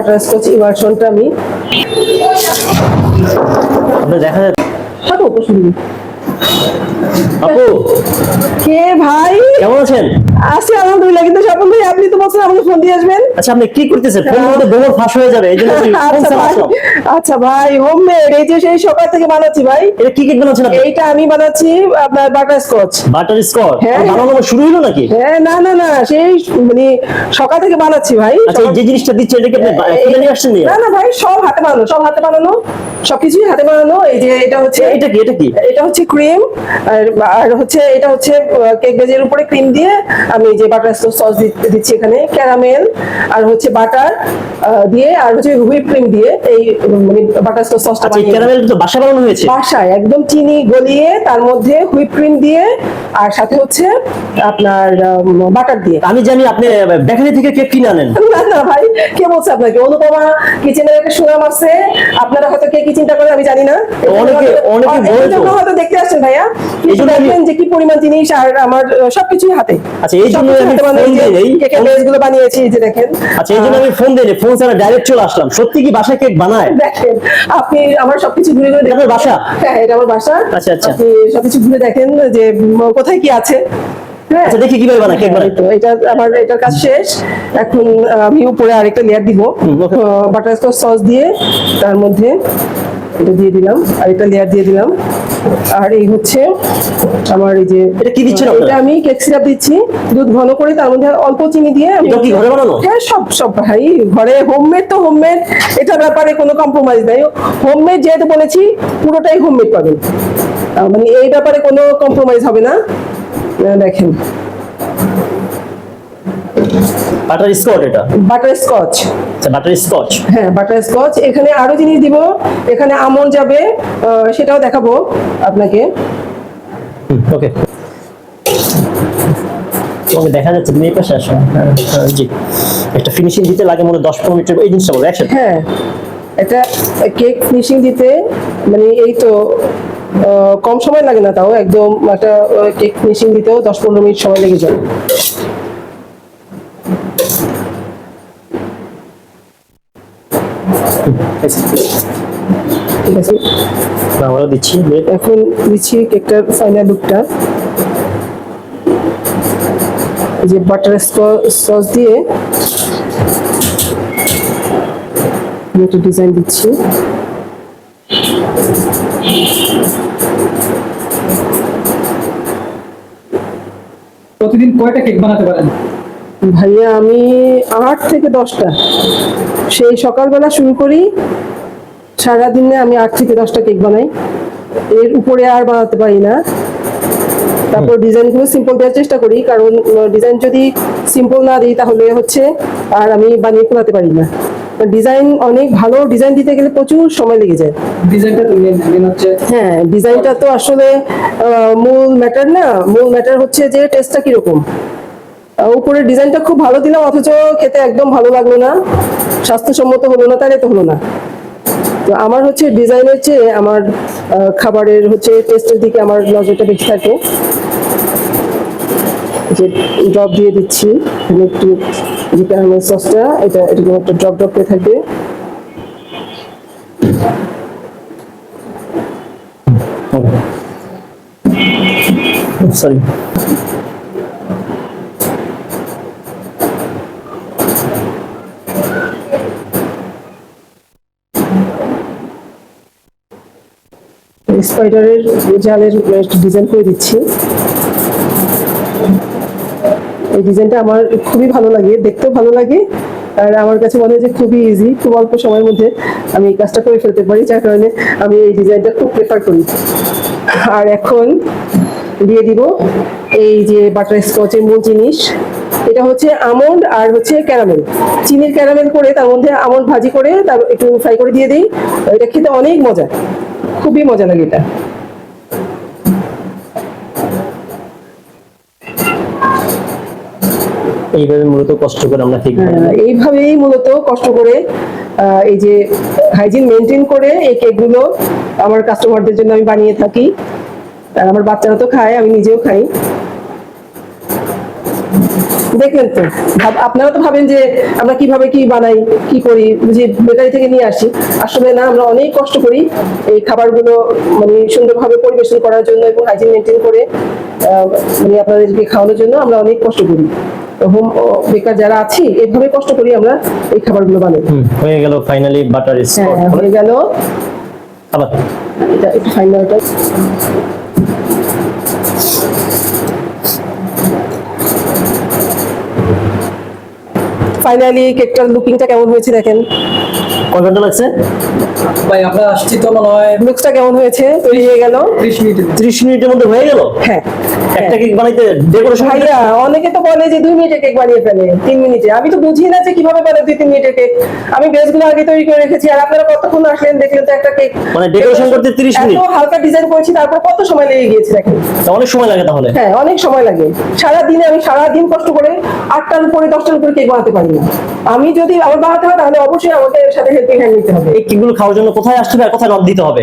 Butterscotch ইমার্শনটা আমি। দেখা যাচ্ছে থাকো আপু কে ভাই? কেমন আছেন? আছি আলহামদুলিল্লাহ। কিন্তু স্বপন ভাই আপনি তো বলছেন আমাকে ফোন দিয়ে আসবেন। আচ্ছা আপনি কি করতেছেন? ফোন মধ্যে গোবর ফাঁস হয়ে যাবে এই জন্য ফোন আচ্ছা ভাই। আচ্ছা হোমমেড এই যে সেই সকাল থেকে বানাচ্ছি ভাই। এটা কি কেক বানাচ্ছেন আপনি? এইটা আমি বানাচ্ছি আপনার বাটার স্কচ হ্যাঁ। বানানো শুরু হলো নাকি? হ্যাঁ না না না সেই মানে সকাল থেকে বানাচ্ছি ভাই। আচ্ছা এই যে জিনিসটা দিচ্ছে এটা কি আপনি কিনে নিয়ে আসছেন না না ভাই সব হাতে বানানো সব হাতে বানানো। সবকিছুই হাতে বানানো এই যে এটা হচ্ছে এটা কি এটা কি? এটা হচ্ছে ক্রিম আর আর হচ্ছে এটা হচ্ছে কেক বেজের উপরে ক্রিম দিয়ে আমি যে বাটার সস দিচ্ছি এখানে ক্যারামেল আর হচ্ছে বাটার দিয়ে আর হচ্ছে হুইপ ক্রিম দিয়ে এই মানে বাটার সসটা ক্যারামেল তো বাসা বানানো হয়েছে? বাসায় একদম চিনি গলিয়ে তার মধ্যে হুইপ ক্রিম দিয়ে আর সাথে হচ্ছে আপনার বাটার দিয়ে। আমি জানি আপনি বেকারি থেকে কেক কিনে আনেন। না না ভাই কে বলছে আপনাকে? অনুপমা কিচেনের একটা সুনাম আছে। আপনারা হয়তো কে কি চিন্তা করেন আমি জানি না। অনেকে- অনেকে এই বলে তো। জন্য হয়তো দেখতে আসছেন ভাইয়া। দেখবেন যে কি পরিমাণ জিনিস আর আমার সবকিছুই হাতে। আচ্ছা, এই জন্য আমি ফোন দিই, এই- কেকের বেসগুলো বানিয়েছি এই যে দেখেন। আচ্ছা এই জন্য আমি ফোন দিই ফোন ছাড়া ডাইরেক্ট চলে আসলাম। সত্যি কি বাসায় কেক বানায়? দেখেন আপনি আমার সবকিছু ঘুরে ঘুরে আপনার বাসা? হ্যাঁ এটা আমার বাসা। আচ্ছা, আচ্ছা। আপনি সবকিছু ঘুরে দেখেন যে কোথায় কি আছে? আচ্ছা দেখি কীভাবে বানায় কেক বানায় তো এটা আমার এটার কাজ শেষ। এখন আমি উপরে আরেকটা লেয়ার দিব। হুম, okay. সস দিয়ে তার মধ্যে এটা দিয়ে দিলাম আরেকটা লেয়ার দিয়ে দিলাম। আর এই হচ্ছে আমার এই যে এটা কি দিচ্ছেন এটা আমি কেক সিরাপ দিচ্ছি দুধ ঘন করে তার মধ্যে অল্প চিনি দিয়ে আমি কি ঘরে বানানো? হ্যাঁ সব সব ভাই ঘরে হোমমেড তো হোমমেড এটার ব্যাপারে কোনো কম্প্রোমাইজ নাই। হোমমেড যেহেতু বলেছি পুরোটাই হোমমেড পাবেন। মানে এই ব্যাপারে কোনো কম্প্রোমাইজ হবে না। দেখেন। বাটার স্কচ এটা? বাটার স্কচ আচ্ছা বাটার স্কচ হ্যাঁ বাটার স্কচ এখানে আরও জিনিস দিব। এখানে আমন যাবে। সেটাও দেখাবো আপনাকে। ওকে তোমাকে দেখা যাচ্ছে তুমি এই পাশে আসো। হ্যাঁ, জি একটা ফিনিশিং দিতে লাগে মনে দশ পনেরো মিনিটের এই জিনিসটা বলো একসাথে। হ্যাঁ একটা কেক ফিনিশিং দিতে মানে এই তো কম সময় লাগে না তাও একদম একটা কেক ফিনিশিং দিতেও দশ পনেরো মিনিট সময় লেগে যায়। ঠিক আছে? আমরা দিচ্ছি। এখন দিচ্ছি কেকটার ফাইনাল লুকটা এই যে বাটার সস দিয়ে একটা ডিজাইন দিচ্ছি। কয়টা কেক বানাতে পারেন? ভাইয়া আমি আট থেকে দশটা। সেই সকালবেলা শুরু করি সারাদিনে আমি আট থেকে দশটা কেক বানাই। এর উপরে আর বানাতে পারি না। তারপর ডিজাইনগুলো সিম্পল দেওয়ার চেষ্টা করি কারণ ডিজাইন যদি সিম্পল না দিই তাহলে হচ্ছে আর আমি বানিয়ে ফেলাতে পারি না। ডিজাইন অনেক ভালো ডিজাইন দিতে গেলে প্রচুর সময় লেগে যায়। ডিজাইনটা তো মেন হচ্ছে হ্যাঁ ডিজাইনটা তো আসলে মূল ম্যাটার না। মূল ম্যাটার হচ্ছে যে টেস্টটা কীরকম। আহ, উপরের ডিজাইনটা খুব ভালো দিলাম অথচ খেতে একদম ভালো লাগল না। স্বাস্থ্যসম্মত হলো না তাহলে তো হলো না। তো আমার হচ্ছে ডিজাইনের চেয়ে আমার খাবারের হচ্ছে টেস্টের দিকে আমার নজরটা বেশি থাকে। যে ড্রপ দিয়ে দিচ্ছি একটু যে ক্যারামেল সসটা এটা এরকম একটা ড্রপ ড্রপ করে থাকবে। সরি স্পাইডারের জালের ডিজাইন করে দিচ্ছি। এই ডিজাইনটা আমার খুবই ভালো লাগে, দেখতেও ভালো লাগে। আর আমার কাছে মনে হয় যে খুবই ইজি খুব অল্প সময়ের মধ্যে আমি এই কাজটা করে ফেলতে পারি, যার কারণে আমি এই ডিজাইনটা খুব প্রেফার করি। আর এখন দিয়ে দিব এই যে বাটার স্কচের মূল জিনিস। এটা হচ্ছে আমন্ড আর হচ্ছে ক্যারামেল চিনির ক্যারামেল করে তার মধ্যে আমন্ড ভাজি করে তার একটু ফ্রাই করে দিয়ে দিই। এটা খেতে অনেক মজা, খুবই মজা লাগে এটা। এইভাবে মূলত কষ্ট করে আমরা বানাই। আহ, এইভাবেই মূলত কষ্ট করে এই যে হাইজিন মেনটেন করে এই কেকগুলো আমার কাস্টমারদের জন্য আমি বানিয়ে থাকি। আর আমার বাচ্চারা তো খায় আমি নিজেও খাই। দেখলেন তো আপনারা তো ভাবেন যে আমরা কীভাবে কি বানাই কি করি যে বেকারি থেকে নিয়ে আসি। আসলে না আমরা অনেক কষ্ট করি এই খাবারগুলো মানে সুন্দরভাবে পরিবেশন করার জন্য এবং হাইজিন মেনটেন করে আহ, মানে আপনাদেরকে খাওয়ানোর জন্য আমরা অনেক কষ্ট করি। হোম বেকার যারা আছি এইভাবে কষ্ট করি আমরা এই খাবারগুলো বানাই। হয়ে গেল ফাইনালি বাটার হ্যাঁ স্কচ হয়ে গেল। আবার? এটা একটু ফাইনালটা ফাইনালি কেকটার লুকিংটা কেমন হয়েছে দেখেন? ঘণ্টা লাগছে? ভাই আমরা আসছি তো মনে হয় লুকসটা কেমন হয়েছে? তৈরি হয়ে গেল। ত্রিশ মিনিটের ত্রিশ মিনিটের মধ্যে হয়ে গেল? হ্যাঁ। একটা কেক বানাইতে ডেকোরেশন ভাইয়া অনেকে তো বলে যে দুই মিনিটে কেক বানিয়ে ফেলে মিনিটে। আমি তো বুঝি না যে কীভাবে মিনিটের কেক। আমি বেসগুলো আগে তৈরি করে রেখেছি আর আপনারা কতক্ষণ আসলেন দেখলেন তো একটা কেক? মানে decoration করতে 30 মিনিট? এত হালকা ডিজাইন করেছি তারপর কত সময় লেগে গিয়েছে দেখেন? অনেক সময় লাগে তাহলে। হ্যাঁ অনেক সময় লাগে। সারা দিনে আমি সারা দিন কষ্ট করে আটটার উপরে দশটার উপরে কেক বানাতে পারি না। আমি যদি আমার বানাতে হয় তাহলে অবশ্যই আমাকে সাথে হেল্পিং হ্যান্ড নিতে হবে। এই কেকগুলো খাওয়ার জন্য কোথায় আসতে হবে আর কোথায় নক দিতে হবে?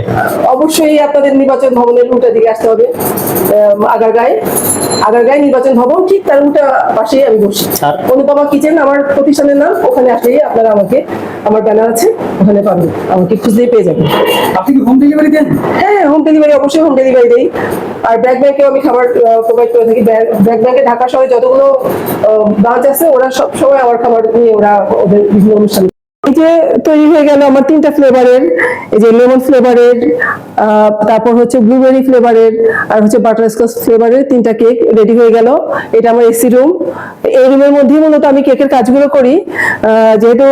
অবশ্যই আপনাদের নির্বাচন ভবনের দিকে আসতে হবে। আহ, আগারগাঁয়ে আগারগাঁয়ে নির্বাচন ভবন ঠিক তার উল্টা পাশেই আমি বসি? অনুপমা কিচেন আমার প্রতিষ্ঠানের নাম ওখানে আসলেই আপনারা আমাকে আমার ব্যানার আছে ওখানে পাবেন। আমাকে খুঁজলেই পেয়ে যাবেন। আপনি কি হোম ডেলিভারি দেন? হ্যাঁ হোম ডেলিভারি অবশ্যই হোম ডেলিভারি দেই। আর ব্র্যাক ব্যাংকেও আমি খাবার প্রোভাইড করে থাকি। ব্র্যাক ব্যাংকে ঢাকা শহরে যতগুলো ব্রাঞ্চ আছে ওরা সব সময় আমার খাবার নিয়ে ওরা ওদের বিভিন্ন অনুষ্ঠান এই যে তৈরি হয়ে গেল আমার তিনটা ফ্লেভারের, এই যে লেমন ফ্লেভারের তারপর হচ্ছে ব্লুবেরি ফ্লেভারের, আর হচ্ছে বাটারস্কচ ফ্লেভারের তিনটা কেক রেডি হয়ে গেল। এটা আমার এসি রুম এই রুমের মধ্যেই মূলত আমি কেকের কাজগুলো করি। যেহেতু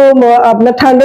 আপনার ঠান্ডা